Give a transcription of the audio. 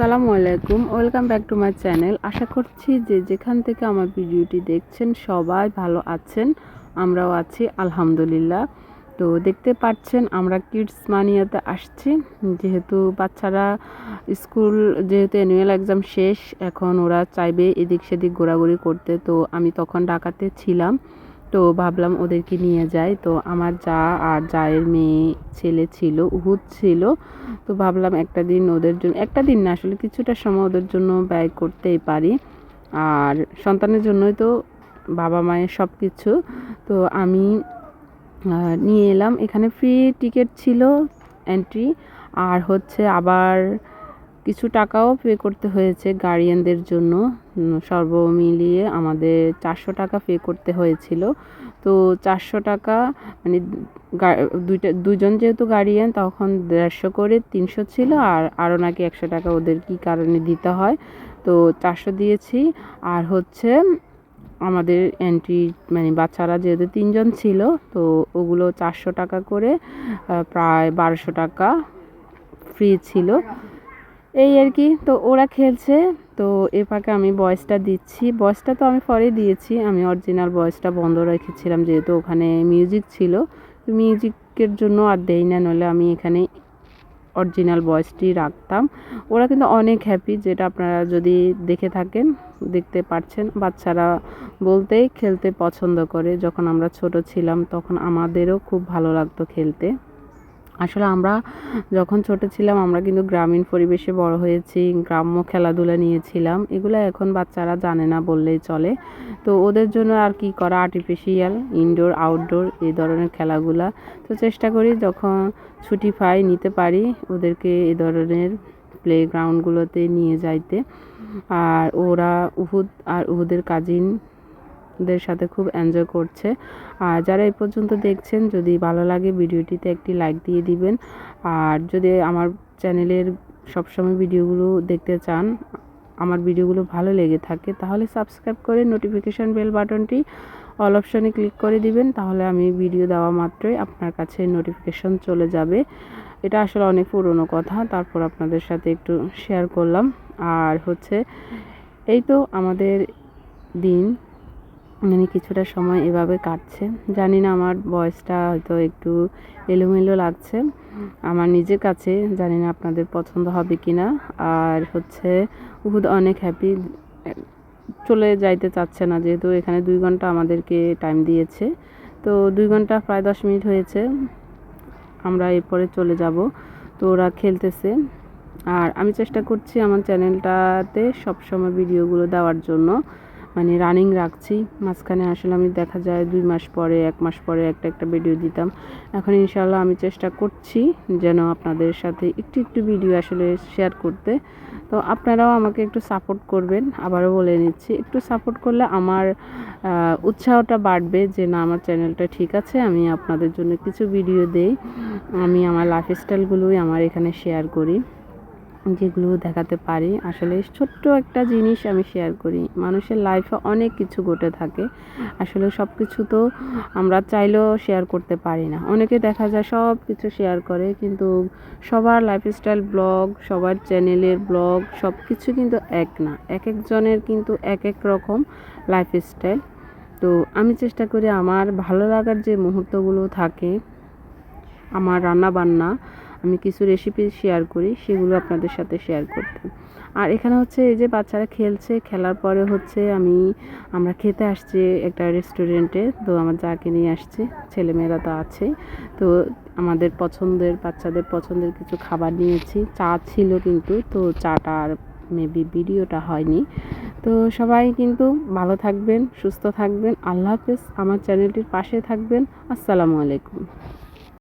আসসালামু আলাইকুম, welcome back to my channel. আশা করছি যে যেখান থেকে আমার ভিডিওটি দেখছেন সবাই ভালো আছেন, আমরাও আছি, আলহামদুলিল্লাহ। তো দেখতে পাচ্ছেন আমরা কিডস মানিয়াতে আসছি, যেহেতু বাচ্চারা স্কুল, যেহেতু অ্যানুয়াল এক্সাম শেষ, এখন ওরা চাইবে এদিক সেদিক ঘোরাঘুরি করতে। তো আমি তখন ঢাকাতে ছিলাম। তো ভাবলাম ওদেরকে নিয়ে যাই। তো আমার যা আর জায়ের মেয়ে ছেলে ছিল, উহুদ ছিল, তো ভাবলাম একটা দিন ওদের জন্য, একটা দিন না, আসলে কিছুটা সময় ওদের জন্য ব্যয় করতেই পারি। আর সন্তানের জন্যই তো বাবা মায়ের সব কিছু তো আমি নিয়ে এলাম। এখানে ফ্রি টিকিট ছিল এন্ট্রি আর হচ্ছে আবার কিছু টাকাও পে করতে হয়েছে গার্ডিয়ানদের জন্য। সর্ব মিলিয়ে আমাদের চারশো টাকা পে করতে হয়েছিল। তো চারশো টাকা মানে দুইটা, দুজন যেহেতু গার্ডিয়ান তখন দেড়শো করে তিনশো ছিল আর আরও নাকি একশো টাকা ওদের কী কারণে দিতে হয়। তো চারশো দিয়েছি। আর হচ্ছে আমাদের এন্ট্রি মানে বাচ্চারা যেহেতু তিনজন ছিল, তো ওগুলো চারশো টাকা করে প্রায় বারোশো টাকা ফ্রি ছিল। এই আর কি, তো ওরা খেলছে, তো এ ফাঁকে আমি বয়সটা দিচ্ছি। বয়সটা তো আমি পরে দিয়েছি, আমি অরিজিনাল বয়সটা বন্ধ রেখেছিলাম যেহেতু ওখানে মিউজিক ছিল। মিউজিকের জন্য আর দেই না নলে আমি এখানে অরিজিনাল ভয়েসটি রাখতাম। ওরা কিন্তু অনেক হ্যাপি যেটা আপনারা যদি দেখে থাকেন, দেখতে পাচ্ছেন বাচ্চারা বলতেই খেলতে পছন্দ করে। যখন আমরা ছোট ছিলাম, তখন আমাদেরও খুব ভালো লাগতো খেলতে। আসলে আমরা যখন ছোট ছিলাম, আমরা কিন্তু গ্রামীণ পরিবেশে বড় হয়েছি, গ্রাম্য খেলাধুলা নিয়েছিলাম। এগুলো এখন বাচ্চারা জানে না বললেই চলে। তো ওদের জন্য আর কি করা? আর্টিফিশিয়াল ইনডোর আউটডোর এই ধরনের খেলাগুলা। তো চেষ্টা করি যখন ছুটি পাই, নিতে পারি ওদেরকে এ ধরনের প্লেগ্রাউন্ডগুলোতে নিয়ে যাইতে। আর ওরা উহুদ, আর উহুদের কাজিন দের সাথে খুব এনজয় করছে। আর যারা এই পর্যন্ত দেখছেন, যদি ভালো লাগে ভিডিওটিতে একটি লাইক দিয়ে দিবেন। আর যদি আমার চ্যানেলের সবসময় ভিডিওগুলো দেখতে চান, আমার ভিডিওগুলো ভালো লেগে থাকে, তাহলে সাবস্ক্রাইব করে নোটিফিকেশান বেল বাটনটি অল অপশানে ক্লিক করে দিবেন। তাহলে আমি ভিডিও দেওয়া মাত্রই আপনার কাছে নোটিফিকেশন চলে যাবে। এটা আসলে অনেক পুরনো কথা, তারপর আপনাদের সাথে একটু শেয়ার করলাম। আর হচ্ছে, এই তো আমাদের দিন। মানে কিছুটা সময় এভাবে কাটছে। জানি না আমার বয়সটা হয়তো একটু এলোমেলো লাগছে। আমার নিজের কাছে জানি না আপনাদের পছন্দ হবে কি না আর হচ্ছে উহুদ অনেক হ্যাপি চলে যাইতে চাচ্ছে না যেহেতু এখানে দুই ঘণ্টা আমাদেরকে টাইম দিয়েছে। তো দুই ঘণ্টা প্রায় দশ মিনিট হয়েছে। আমরা এরপরে চলে যাব। তো ওরা খেলতেছে। আর আমি চেষ্টা করছি আমার চ্যানেলটাতে সবসময় ভিডিওগুলো দেওয়ার জন্য। মানে রানিং রাখছি। মাঝখানে আসলে আমি দেখা যায় দুই মাস পরে, এক মাস পরে একটা একটা ভিডিও দিতাম। এখন ইনশাল্লাহ আমি চেষ্টা করছি যেন আপনাদের সাথে একটু একটু ভিডিও আসলে শেয়ার করতে। তো আপনারাও আমাকে একটু সাপোর্ট করবেন। আবারও বলে নিচ্ছি, একটু সাপোর্ট করলে আমার উৎসাহটা বাড়বে যে না, আমার চ্যানেলটা ঠিক আছে, আমি আপনাদের জন্য কিছু ভিডিও দেই। আমি আমার লাইফস্টাইলগুলোই আমার এখানে শেয়ার করি। যেগুলো দেখাতে পারি। আসলে ছোট্ট একটা জিনিস আমি শেয়ার করি। মানুষের লাইফে অনেক কিছু ঘটে থাকে। আসলে সব কিছু তো আমরা চাইলেও শেয়ার করতে পারি না। অনেকে দেখা যায় সব কিছু শেয়ার করে, কিন্তু সবার লাইফস্টাইল ব্লগ সবার চ্যানেলের ব্লগ সব কিছু কিন্তু এক না। এক একজনের কিন্তু এক এক রকম লাইফস্টাইল তো আমি চেষ্টা করি আমার ভালো লাগার যে মুহূর্তগুলো থাকে, আমার রান্না বান্না আমি কিছু রেসিপি শেয়ার করি, সেগুলো আপনাদের সাথে শেয়ার করতে। আর এখানে হচ্ছে এই যে বাচ্চারা খেলছে, খেলার পরে হচ্ছে আমি, আমরা খেতে আসছি একটা রেস্টুরেন্টে তো আমার যাকে নিয়ে আসছে, ছেলেমেয়েরা তো আছে, তো আমাদের পছন্দের, বাচ্চাদের পছন্দের কিছু খাবার নিয়েছি। চা ছিল কিন্তু, তো চাটা আর মেবি ভিডিওটা হয়নি। তো সবাই কিন্তু ভালো থাকবেন, সুস্থ থাকবেন। আল্লাহ হাফেজ, আমার চ্যানেলটির পাশে থাকবেন। আসসালামু আলাইকুম।